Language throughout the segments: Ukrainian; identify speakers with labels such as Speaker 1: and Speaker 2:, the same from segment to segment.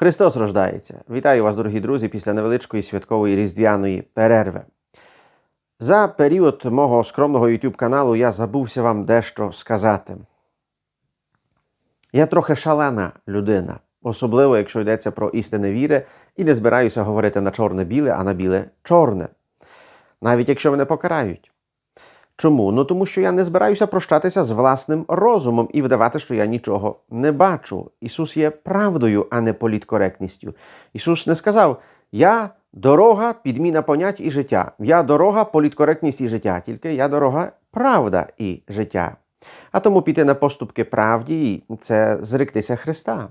Speaker 1: Христос рождається. Вітаю вас, дорогі друзі, після невеличкої святкової різдвяної перерви. За період мого скромного YouTube каналу я забувся вам дещо сказати. Я трохи шалена людина, особливо якщо йдеться про істинне віри, і не збираюся говорити на чорне-біле, а на біле-чорне. Навіть якщо мене покарають. Чому? Ну тому що я не збираюся прощатися з власним розумом і видавати, що я нічого не бачу. Ісус є правдою, а не політкоректністю. Ісус не сказав: Я дорога, підміна понять і життя. Я дорога, політкоректність і життя. Тільки я дорога, правда і життя. А тому піти на поступки правді це зректися Христа.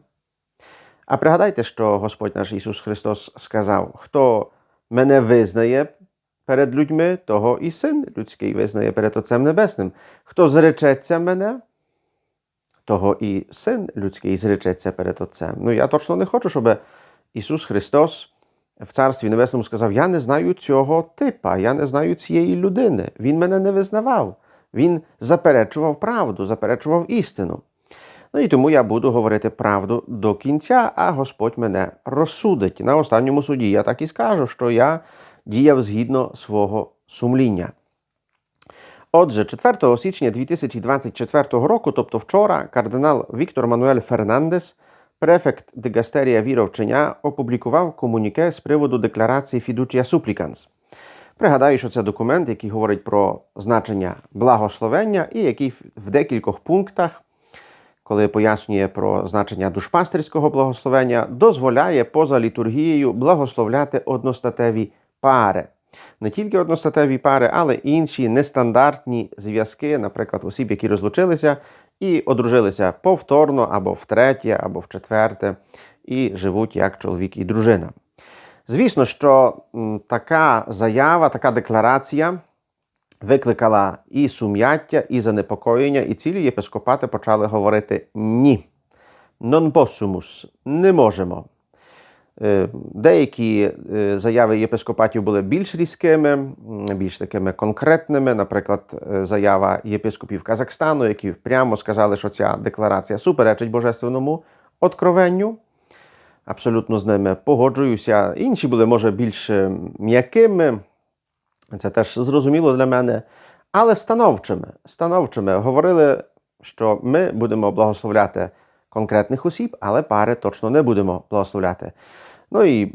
Speaker 1: А пригадайте, що Господь наш Ісус Христос сказав: хто мене визнає перед людьми, того і син людський визнає перед Отцем Небесним. Хто зречеться мене, того і син людський зречеться перед Отцем. Ну я точно не хочу, щоб Ісус Христос в Царстві Небесному сказав: Я не знаю цього типа, я не знаю цієї людини. Він мене не визнавав. Він заперечував правду, заперечував істину. Ну і тому я буду говорити правду до кінця, а Господь мене розсудить. На останньому суді я так і скажу, що я діяв згідно свого сумління. Отже, 4 січня 2024 року, тобто вчора, кардинал Віктор Мануель Фернандес, префект Дигастерія віровчення, опублікував комуніке з приводу декларації Fiducia Supplicans. Пригадаю, що це документ, який говорить про значення благословення, і який в декількох пунктах, коли пояснює про значення душпастерського благословення, дозволяє поза літургією благословляти одностатеві пари. Не тільки одностатеві пари, але інші нестандартні зв'язки, наприклад, осіб, які розлучилися і одружилися повторно або втретє, або вчетверте, і живуть як чоловік і дружина. Звісно, що така заява, така декларація викликала і сум'яття, і занепокоєння, і цілі єпископати почали говорити ні. Non possumus, не можемо. Деякі заяви єпископатів були більш різкими, більш такими конкретними. Наприклад, заява єпископів Казахстану, які прямо сказали, що ця декларація суперечить божественному откровенню. Абсолютно з ними погоджуюся. Інші були, може, більш м'якими. Це теж зрозуміло для мене. Але становчими. становчими говорили, що ми будемо благословляти конкретних осіб, але пари точно не будемо благословляти. Ну і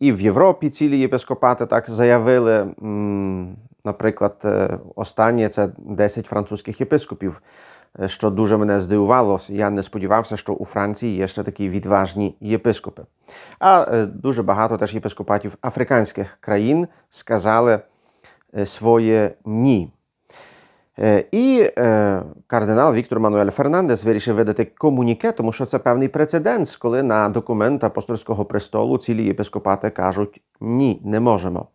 Speaker 1: і в Європі цілі єпископати так заявили. Наприклад, останнє це 10 французьких єпископів, що дуже мене здивувало. Я не сподівався, що у Франції є ще такі відважні єпископи. А дуже багато теж єпископатів африканських країн сказали своє ні. І кардинал Віктор Мануель Фернандес вирішив видати комуніке, тому що це певний прецеденс, коли на документ апостольського престолу цілі єпископати кажуть ні, не можемо.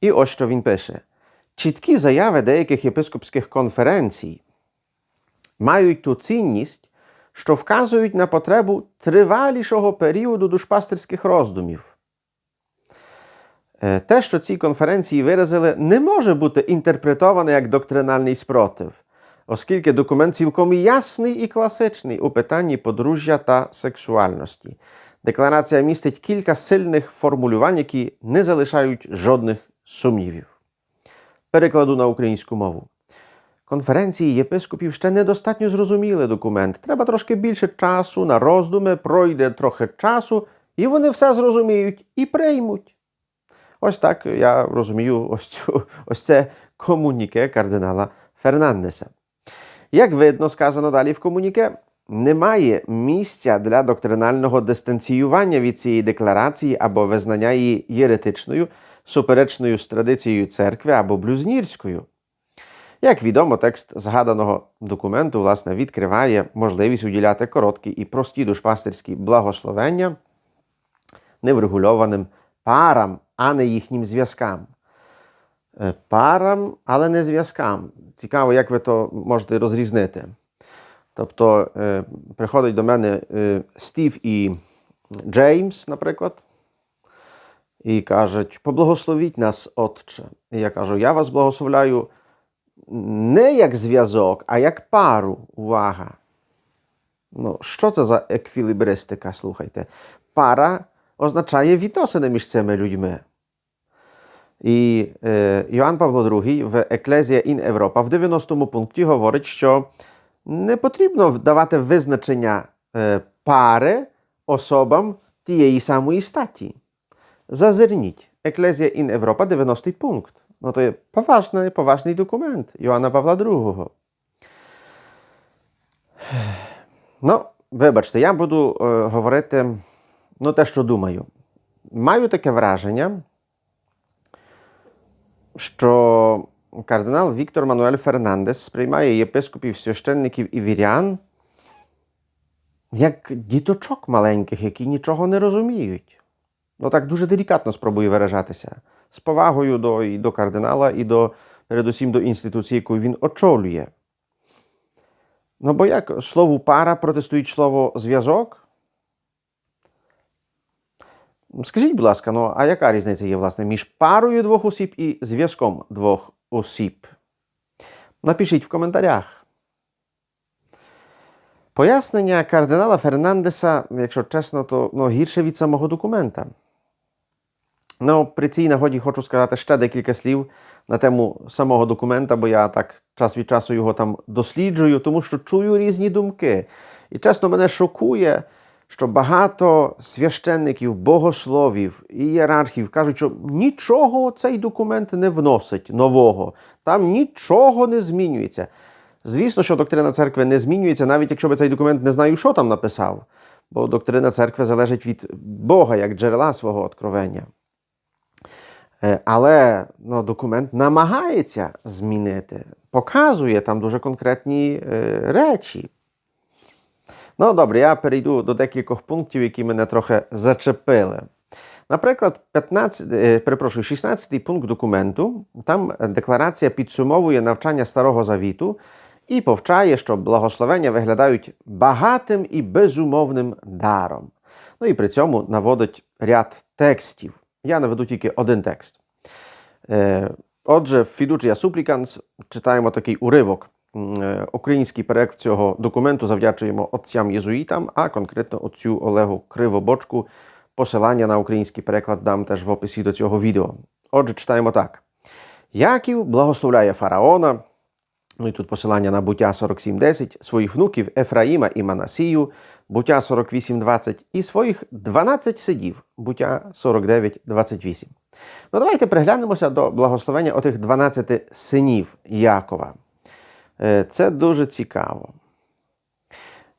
Speaker 1: І ось що він пише: чіткі заяви деяких єпископських конференцій мають ту цінність, що вказують на потребу тривалішого періоду душпастерських роздумів. Те, що ці конференції виразили, не може бути інтерпретоване як доктринальний спротив, оскільки документ цілком ясний і класичний у питанні подружжя та сексуальності. Декларація містить кілька сильних формулювань, які не залишають жодних сумнівів. Перекладу на українську мову. Конференції єпископів ще недостатньо зрозуміли документ. Треба трошки більше часу на роздуми, пройде трохи часу, і вони все зрозуміють і приймуть. Ось так я розумію ось, цю, ось це комуніке кардинала Фернандеса. Як видно, сказано далі в комуніке, немає місця для доктринального дистанціювання від цієї декларації або визнання її єретичною, суперечною з традицією церкви або блюзнірською. Як відомо, текст згаданого документу власне, відкриває можливість уділяти короткі і прості душпастерські благословення неврегульованим парам, а не їхнім зв'язкам. Парам, але не зв'язкам. Цікаво, як ви то можете розрізнити. Тобто, е, приходить до мене е, Стів і Джеймс, наприклад, і кажуть: поблагословіть нас, Отче. І я кажу, я вас благословляю не як зв'язок, а як пару. Увага. Ну, що це за еквілібристика? Слухайте. Пара означає відносини між цими людьми. І е, Йоанн Павло II в Еклезія ін Європа в 90-му пункті говорить, що не потрібно давати визначення е, пари особам тієї самої статі. Зазирніть. Еклезія ін Європа, 90-й пункт. Ну, то є поважний, поважний документ Йоанна Павла II. Ну, вибачте, я буду е, говорити ну, те, що думаю. Маю таке враження, що кардинал Віктор Мануель Фернандес сприймає єпископів, священників і вірян як діточок маленьких, які нічого не розуміють. Ну так дуже делікатно спробую виражатися. З повагою до, і до кардинала, і до, передусім до інституції, яку він очолює. Ну, бо як слову пара протестують слово зв'язок? Скажіть, будь ласка, ну а яка різниця є, власне, між парою двох осіб і зв'язком двох осіб? Напишіть в коментарях. Пояснення кардинала Фернандеса, якщо чесно, то ну, гірше від самого документа. Ну, при цій нагоді хочу сказати ще декілька слів на тему самого документа, бо я так час від часу його там досліджую, тому що чую різні думки. І чесно, мене шокує, що багато священників, богословів і ієрархів кажуть, що нічого цей документ не вносить нового, там нічого не змінюється. Звісно, що доктрина церкви не змінюється, навіть якщо би цей документ не знаю, що там написав, бо доктрина церкви залежить від Бога як джерела свого откровення. Е, Але ну, документ намагається змінити, показує там дуже конкретні е, речі. Ну, добре, я перейду до декількох пунктів, які мене трохи зачепили. Наприклад, 15, е, перепрошую, 16 пункт документу, там декларація підсумовує навчання Старого Завіту і повчає, що благословення виглядають багатим і безумовним даром. Ну і при цьому наводить ряд текстів. Я наведу тільки один текст. Е, Отже, в Fiducia Supplicans читаємо такий уривок. Е, Український переклад цього документу завдячуємо отцям єзуїтам, а конкретно отцю Олегу Кривобочку. Посилання на український переклад дам теж в описі до цього відео. Отже, читаємо так. Яків благословляє фараона, Ну і тут посилання на буття 47.10, своїх внуків Ефраїма і Манасію, буття 48.20 і своїх 12 сидів, буття 49.28. Ну давайте приглянемося до благословення отих 12 синів Якова. Е, Це дуже цікаво.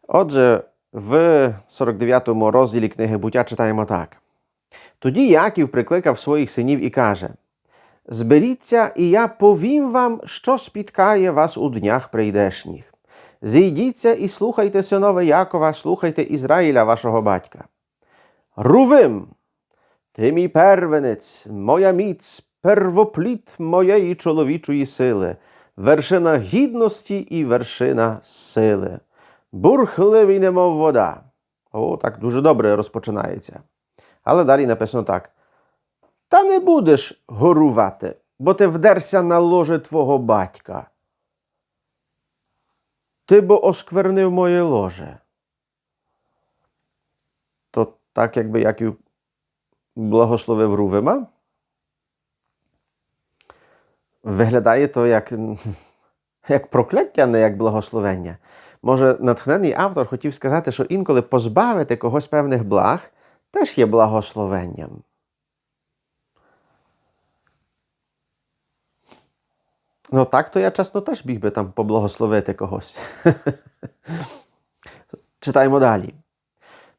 Speaker 1: Отже, в 49 му розділі книги буття читаємо так. Тоді Яків прикликав своїх синів і каже: Зберіться, і я повім вам, що спіткає вас у днях прийдешніх. Зійдіться і слухайте синове Якова, слухайте Ізраїля, вашого батька. Рувим, ти мій первенець, моя міць, первопліт моєї чоловічої сили, вершина гідності і вершина сили. Бурхливий, немов вода. О, так дуже добре розпочинається. Але далі написано так. Та не будеш горувати, бо ти вдерся на ложе твого батька. Ти бо осквернив моє ложе. То так, якби Яків благословив Рувима. Виглядає то як, як прокляття, не як благословення. Може, натхнений автор хотів сказати, що інколи позбавити когось певних благ теж є благословенням. Ну так, то я чесно теж біг би там поблагословити когось. Читаємо далі.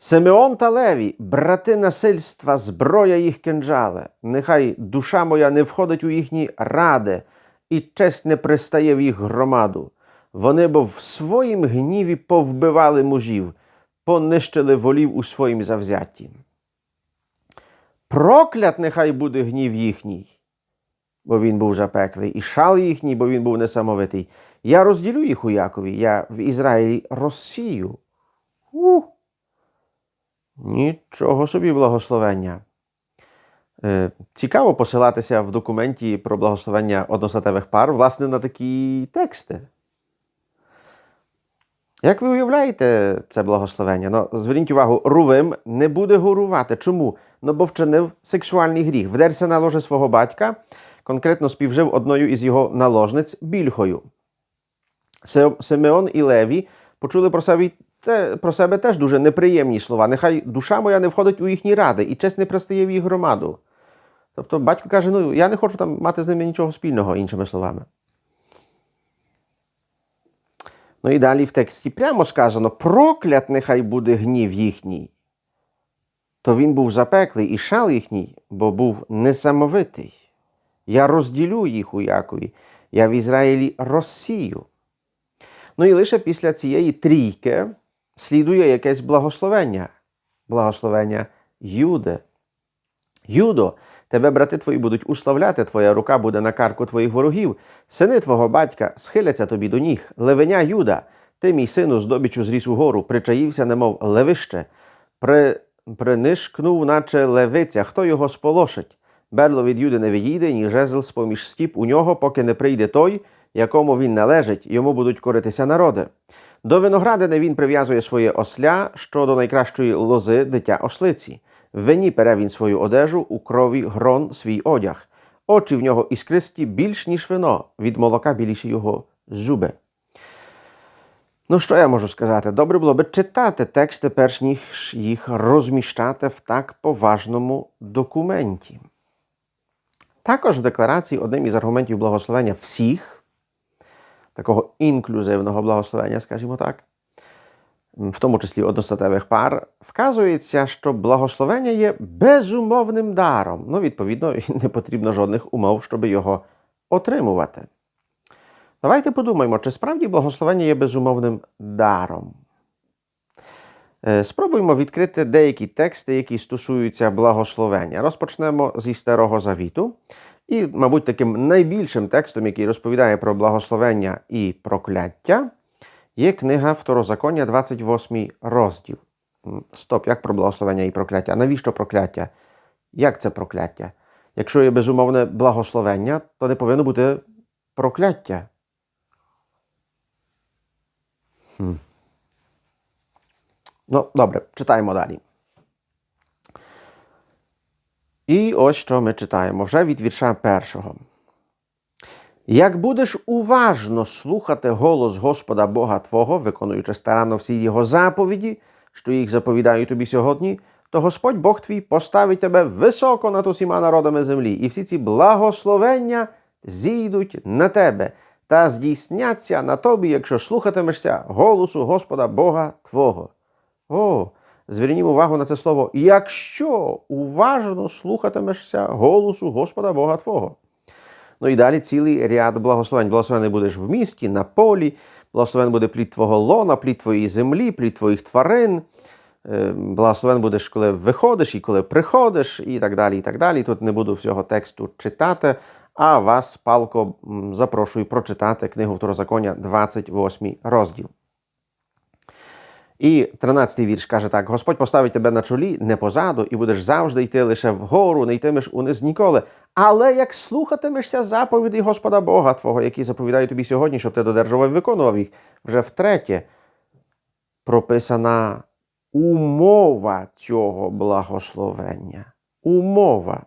Speaker 1: Симеон та Леві, брати насильства, зброя їх кинджале. Нехай душа моя не входить у їхні ради, і честь не пристає в їх громаду. Вони бо в своїм гніві повбивали мужів, понищили волів у своїм завзятті. Проклят нехай буде гнів їхній бо він був запеклий, і шал їхній, бо він був несамовитий. Я розділю їх у Якові, я в Ізраїлі розсію. У! Нічого собі благословення. Е, цікаво посилатися в документі про благословення одностатевих пар, власне, на такі тексти. Як ви уявляєте це благословення? Ну, зверніть увагу, Рувим не буде горувати. Чому? Ну, бо вчинив сексуальний гріх. Вдерся на ложе свого батька, конкретно співжив одною із його наложниць більхою. Симеон і Леві почули про себе, те, про себе теж дуже неприємні слова. Нехай душа моя не входить у їхні ради, і честь не пристає в їх громаду. Тобто батько каже: ну я не хочу там мати з ними нічого спільного, іншими словами. Ну і далі в тексті прямо сказано: проклят нехай буде гнів їхній. То він був запеклий і шал їхній, бо був несамовитий. Я розділю їх у Якові, я в Ізраїлі розсію. Ну і лише після цієї трійки слідує якесь благословення. Благословення Юде. Юдо, тебе брати твої будуть уславляти, твоя рука буде на карку твоїх ворогів. Сини твого батька схиляться тобі до ніг. Левеня Юда, ти, мій сину, здобічу зріс угору, причаївся, немов левище, при, принишкнув, наче левиця, хто його сполошить? Берло від Юди не відійде, ні жезл з-поміж стіп у нього, поки не прийде той, якому він належить, йому будуть коритися народи. До виноградини він прив'язує своє осля, що до найкращої лози дитя ослиці. В вині пере він свою одежу, у крові грон свій одяг. Очі в нього іскристі більш, ніж вино, від молока біліші його зуби. Ну, що я можу сказати? Добре було би читати тексти, перш ніж їх розміщати в так поважному документі. Також в декларації одним із аргументів благословення всіх, такого інклюзивного благословення, скажімо так, в тому числі одностатевих пар, вказується, що благословення є безумовним даром. Ну, відповідно, не потрібно жодних умов, щоб його отримувати. Давайте подумаємо, чи справді благословення є безумовним даром. Е, Спробуємо відкрити деякі тексти, які стосуються благословення. Розпочнемо зі Старого Завіту. І, мабуть, таким найбільшим текстом, який розповідає про благословення і прокляття, є книга Второзаконня, 28 розділ. Стоп, як про благословення і прокляття? Навіщо прокляття? Як це прокляття? Якщо є безумовне благословення, то не повинно бути прокляття. Ну, добре, читаємо далі. І ось що ми читаємо вже від вірша першого. Як будеш уважно слухати голос Господа Бога Твого, виконуючи старанно всі Його заповіді, що їх заповідаю тобі сьогодні, то Господь Бог твій поставить тебе високо над усіма народами землі, і всі ці благословення зійдуть на тебе та здійсняться на тобі, якщо слухатимешся голосу Господа Бога Твого. О, зверніть увагу на це слово. Якщо уважно слухатимешся голосу Господа Бога Твого. Ну і далі цілий ряд благословень. Благословений будеш в місті, на полі, благословен буде плід твого лона, плід твоєї землі, плід твоїх тварин. Е, Благословен будеш, коли виходиш і коли приходиш, і так далі. і так далі. Тут не буду всього тексту читати, а вас палко запрошую прочитати книгу Второзаконня, 28 розділ. І 13-й вірш каже так: Господь поставить тебе на чолі, не позаду, і будеш завжди йти лише вгору, не йтимеш униз ніколи. Але як слухатимешся заповідей Господа Бога Твого, які заповідаю тобі сьогодні, щоб ти додержував і виконував їх, вже втретє прописана умова цього благословення. Умова.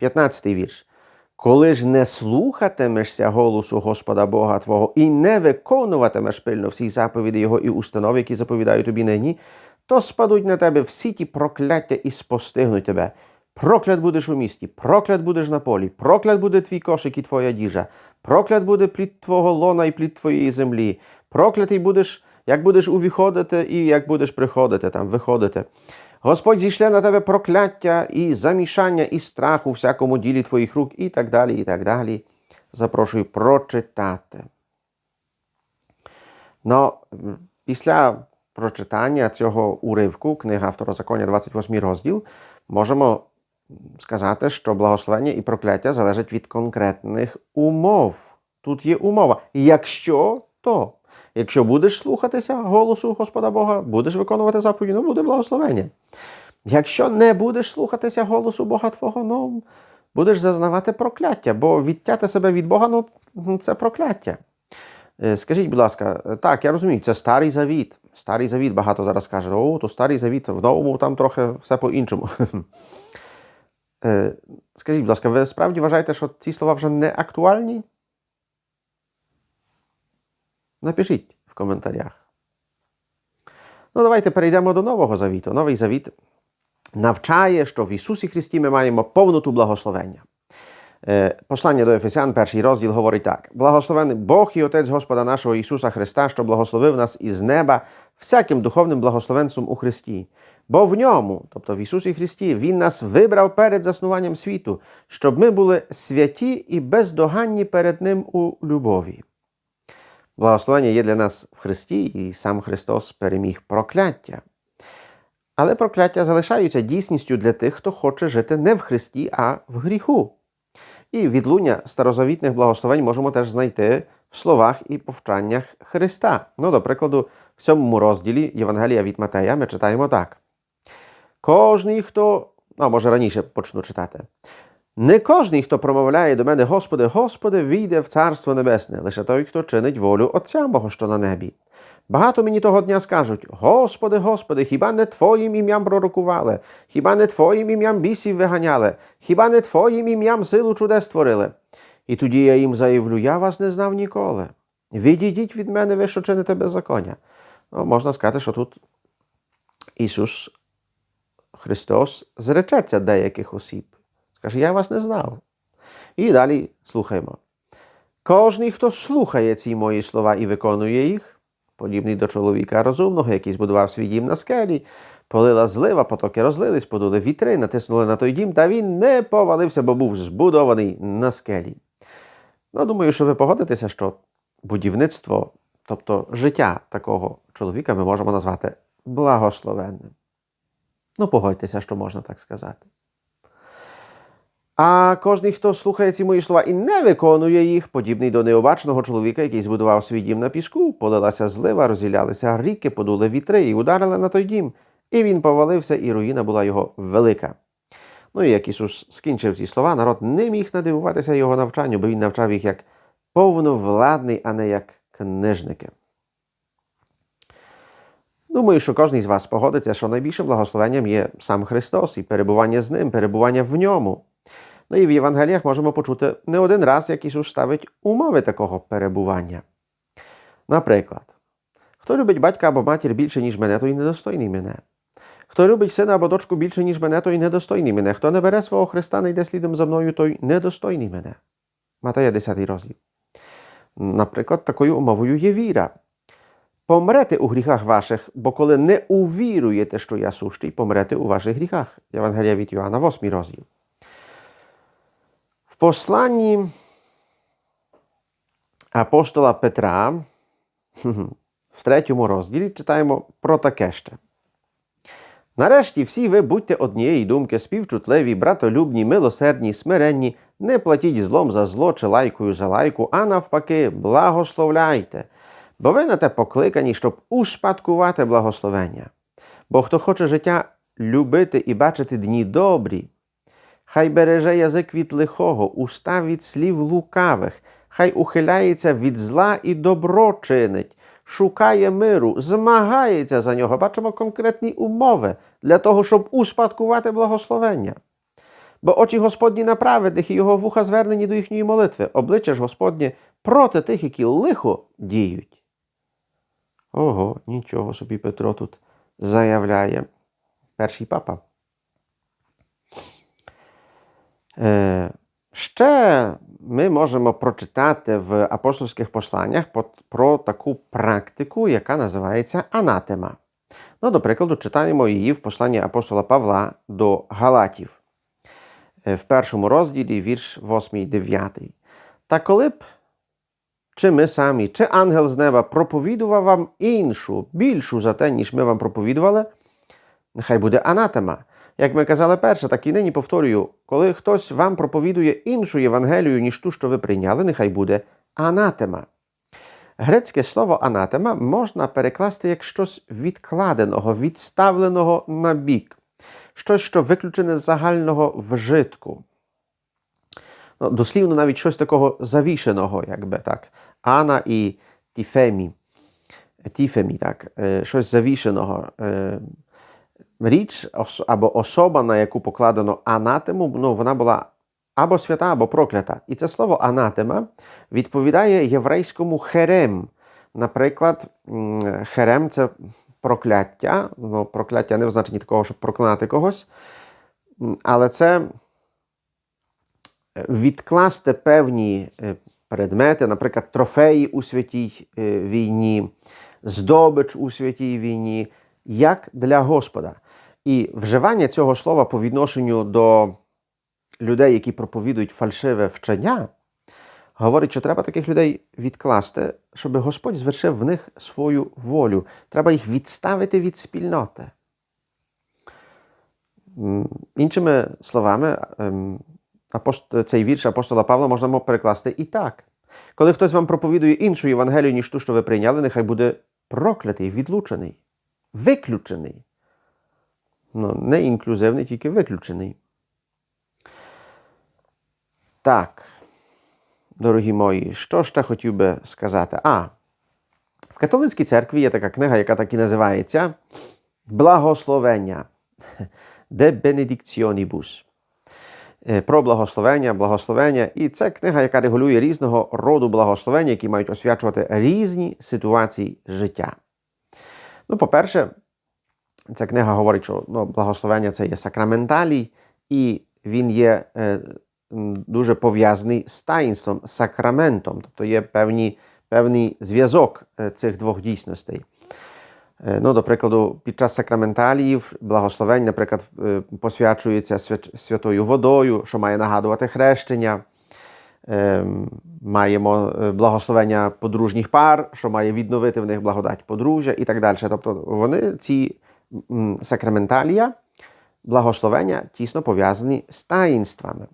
Speaker 1: 15-й вірш. Коли ж не слухатимешся голосу Господа Бога Твого і не виконуватимеш пильно всіх заповідей Його і установ, які заповідаю тобі нині, то спадуть на тебе всі ті прокляття і спостигнуть тебе. Проклят будеш у місті, проклят будеш на полі, проклят буде твій кошик і твоя діжа, проклят буде плід твого лона і плід твоєї землі, проклятий будеш, як будеш увіходити і як будеш приходити там, виходити. Господь зійшле на тебе прокляття і замішання, і страх у всякому ділі твоїх рук, і так далі, і так далі. Запрошую прочитати. М, після прочитання цього уривку, книга Второзаконня, 28 розділ, можемо сказати, що благословення і прокляття залежать від конкретних умов. Тут є умова. Якщо то. Якщо будеш слухатися голосу Господа Бога, будеш виконувати заповіді, ну буде благословення. Якщо не будеш слухатися голосу Бога Твого, ну будеш зазнавати прокляття, бо відтяти себе від Бога ну, це прокляття. Е, Скажіть, будь ласка, так, я розумію, це старий завіт. Старий завіт багато зараз каже, о, то старий завіт, в новому там трохи все по-іншому. Е, Скажіть, будь ласка, ви справді вважаєте, що ці слова вже не актуальні? Напишіть в коментарях. Ну, давайте перейдемо до Нового Завіту. Новий Завіт навчає, що в Ісусі Христі ми маємо повноту благословення. Е, Послання до Ефесян, перший розділ говорить так: Благословений Бог і Отець Господа нашого Ісуса Христа, що благословив нас із неба всяким духовним благословенством у Христі. Бо в ньому, тобто в Ісусі Христі, Він нас вибрав перед заснуванням світу, щоб ми були святі і бездоганні перед Ним у любові. Благословення є для нас в Христі, і сам Христос переміг прокляття. Але прокляття залишаються дійсністю для тих, хто хоче жити не в Христі, а в гріху. І відлуння старозавітних благословень можемо теж знайти в словах і повчаннях Христа. Ну, до прикладу, в сьомому розділі Євангелія від Матея ми читаємо так. Кожний, хто, а може раніше почну читати. Не кожний, хто промовляє до мене, Господи, Господи, війде в Царство Небесне, лише той, хто чинить волю Отця Мого, що на небі. Багато мені того дня скажуть: Господи, Господи, хіба не Твоїм ім'ям пророкували, хіба не Твоїм ім'ям бісів виганяли, хіба не Твоїм ім'ям силу чудес створили? І тоді я їм заявлю, я вас не знав ніколи. Відійдіть від мене, ви що чините беззаконня. Ну, можна сказати, що тут Ісус Христос зречеться деяких осіб. Скаже, я вас не знав. І далі слухаємо. Кожний, хто слухає ці мої слова і виконує їх, подібний до чоловіка розумного, який збудував свій дім на скелі, полила злива, потоки розлились, подули вітри, натиснули на той дім, та він не повалився, бо був збудований на скелі. Ну, думаю, що ви погодитеся, що будівництво, тобто життя такого чоловіка, ми можемо назвати благословенним. Ну, погодьтеся, що можна так сказати. А кожний, хто слухає ці мої слова і не виконує їх, подібний до необачного чоловіка, який збудував свій дім на піску, полилася злива, розділялися ріки, подули вітри і ударили на той дім. І він повалився, і руїна була його велика. Ну і як Ісус скінчив ці слова, народ не міг надивуватися його навчанню, бо він навчав їх як повновладний, а не як книжники. Думаю, що кожен з вас погодиться, що найбільшим благословенням є сам Христос і перебування з Ним, перебування в ньому. Ну і в Євангеліях можемо почути не один раз, як Ісус ставить умови такого перебування. Наприклад, хто любить батька або матір більше, ніж мене, той недостойний мене. Хто любить сина або дочку більше, ніж мене, той недостойний мене. Хто не бере свого Христа, не йде слідом за мною, той недостойний мене. Матея 10 розділ. Наприклад, такою умовою є віра. Помрете у гріхах ваших, бо коли не увіруєте, що я сущий, помрете у ваших гріхах. Євангелія від Йоанна, 8 розділ. Посланні апостола Петра в третьому розділі читаємо про таке ще. Нарешті всі ви будьте однієї думки, співчутливі, братолюбні, милосердні, смиренні, не платіть злом за зло чи лайкою за лайку, а навпаки, благословляйте, бо ви на те покликані, щоб успадкувати благословення. Бо хто хоче життя любити і бачити дні добрі, хай береже язик від лихого, уста від слів лукавих, хай ухиляється від зла і добро чинить, шукає миру, змагається за нього. Бачимо конкретні умови для того, щоб успадкувати благословення. Бо очі Господні на праведних і його вуха звернені до їхньої молитви, обличчя ж Господнє проти тих, які лихо діють. Ого, нічого собі Петро тут заявляє. Перший папа. Е, ще ми можемо прочитати в апостольських посланнях про таку практику, яка називається анатема. Ну, до прикладу, читаємо її в посланні апостола Павла до Галатів Е, в першому розділі, вірш 8, 9. Та коли б чи ми самі, чи ангел з неба проповідував вам іншу, більшу за те, ніж ми вам проповідували, нехай буде анатема. Як ми казали перше, так і нині повторюю, коли хтось вам проповідує іншу Євангелію, ніж ту, що ви прийняли, нехай буде анатема. Грецьке слово анатема можна перекласти як щось відкладеного, відставленого на бік, щось, що виключене з загального вжитку. Ну, дослівно навіть щось такого завішеного, якби так. Ана і тіфемі. Тіфемі, так, е, щось завішеного. Е, Річ або особа, на яку покладено анатему, ну, вона була або свята, або проклята. І це слово анатема відповідає єврейському херем. Наприклад, херем це прокляття. Ну, прокляття не в значенні такого, щоб проклинати когось. Але це відкласти певні е, предмети, наприклад, трофеї у святій е, війні, здобич у святій війні, як для Господа. І вживання цього слова по відношенню до людей, які проповідують фальшиве вчення, говорить, що треба таких людей відкласти, щоб Господь звершив в них свою волю. Треба їх відставити від спільноти. Іншими словами, ем, цей вірш апостола Павла можна перекласти і так. Коли хтось вам проповідує іншу Євангелію, ніж ту, що ви прийняли, нехай буде проклятий, відлучений, виключений. Ну, не інклюзивний, тільки виключений. Так, дорогі мої, що ще хотів би сказати? А, в католицькій церкві є така книга, яка так і називається Благословення. De benedictionibus. Е, Про благословення, благословення. І це книга, яка регулює різного роду благословення, які мають освячувати різні ситуації життя. Ну, по-перше, ця книга говорить, що ну, благословення це є сакраменталій, і він є е, дуже пов'язаний з таїнством, сакраментом, тобто є певні, певний зв'язок е, цих двох дійсностей. Е, Ну, до прикладу, під час сакраменталіїв благословень, наприклад, е, посвячується свят- святою водою, що має нагадувати хрещення. Ем, Маємо е, благословення подружніх пар, що має відновити в них благодать подружжя і так далі. Тобто вони ці сакраменталія, благословення тісно пов'язані з таїнствами.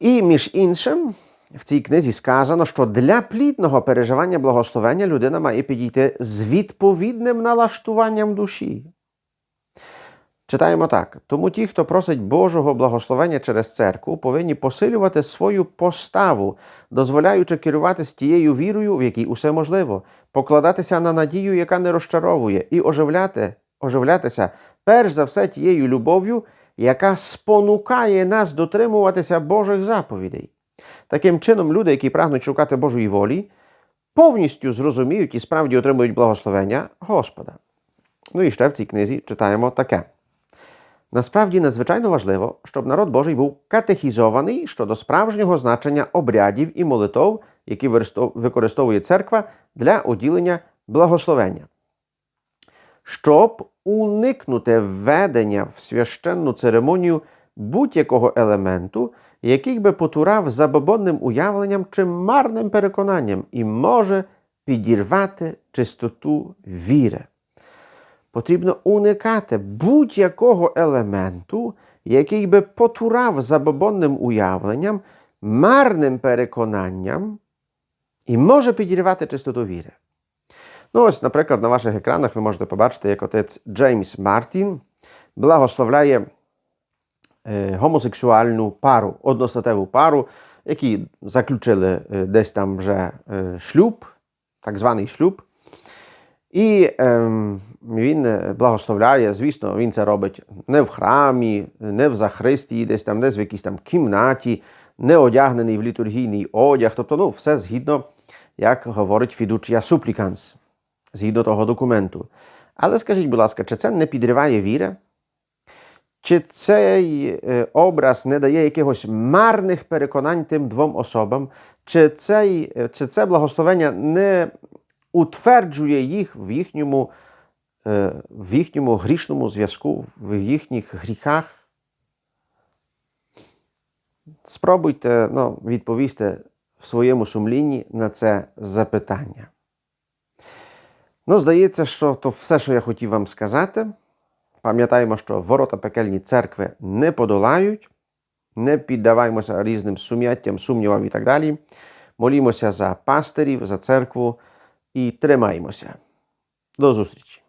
Speaker 1: І між іншим, в цій книзі сказано, що для плідного переживання благословення людина має підійти з відповідним налаштуванням душі. Читаємо так: тому ті, хто просить Божого благословення через церкву, повинні посилювати свою поставу, дозволяючи керуватися тією вірою, в якій усе можливо, покладатися на надію, яка не розчаровує, і оживляти, оживлятися перш за все тією любов'ю, яка спонукає нас дотримуватися Божих заповідей. Таким чином, люди, які прагнуть шукати Божої волі, повністю зрозуміють і справді отримують благословення Господа. Ну і ще в цій книзі читаємо таке. Насправді надзвичайно важливо, щоб народ Божий був катехізований щодо справжнього значення обрядів і молитов, які використовує церква для уділення благословення. Щоб уникнути введення в священну церемонію будь-якого елементу, який би потурав забобонним уявленням чи марним переконанням і може підірвати чистоту віри потрібно уникати будь-якого елементу, який би потурав забобонним уявленням, марним переконанням і може підірвати чистоту віри. Ну, ось, наприклад, на ваших екранах ви можете побачити, як отець Джеймс Мартін благословляє е, гомосексуальну пару, одностатеву пару, які заключили е, десь там вже е, шлюб, так званий шлюб. І ем, він е, благословляє, звісно, він це робить не в храмі, не в захристії, десь там, десь в якійсь там кімнаті, не одягнений в літургійний одяг. Тобто, ну, все згідно, як говорить фідучія супліканс, згідно того документу. Але скажіть, будь ласка, чи це не підриває віри? Чи цей е, образ не дає якихось марних переконань тим двом особам? Чи, цей, е, чи це благословення не утверджує їх в їхньому, е, в їхньому грішному зв'язку, в їхніх гріхах? Спробуйте ну, відповісти в своєму сумлінні на це запитання. Ну, здається, що то все, що я хотів вам сказати. Пам'ятаємо, що ворота пекельні церкви не подолають, не піддаваймося різним сум'яттям, сумнівам і так далі. Молімося за пастирів, за церкву і тримаємося. До зустрічі!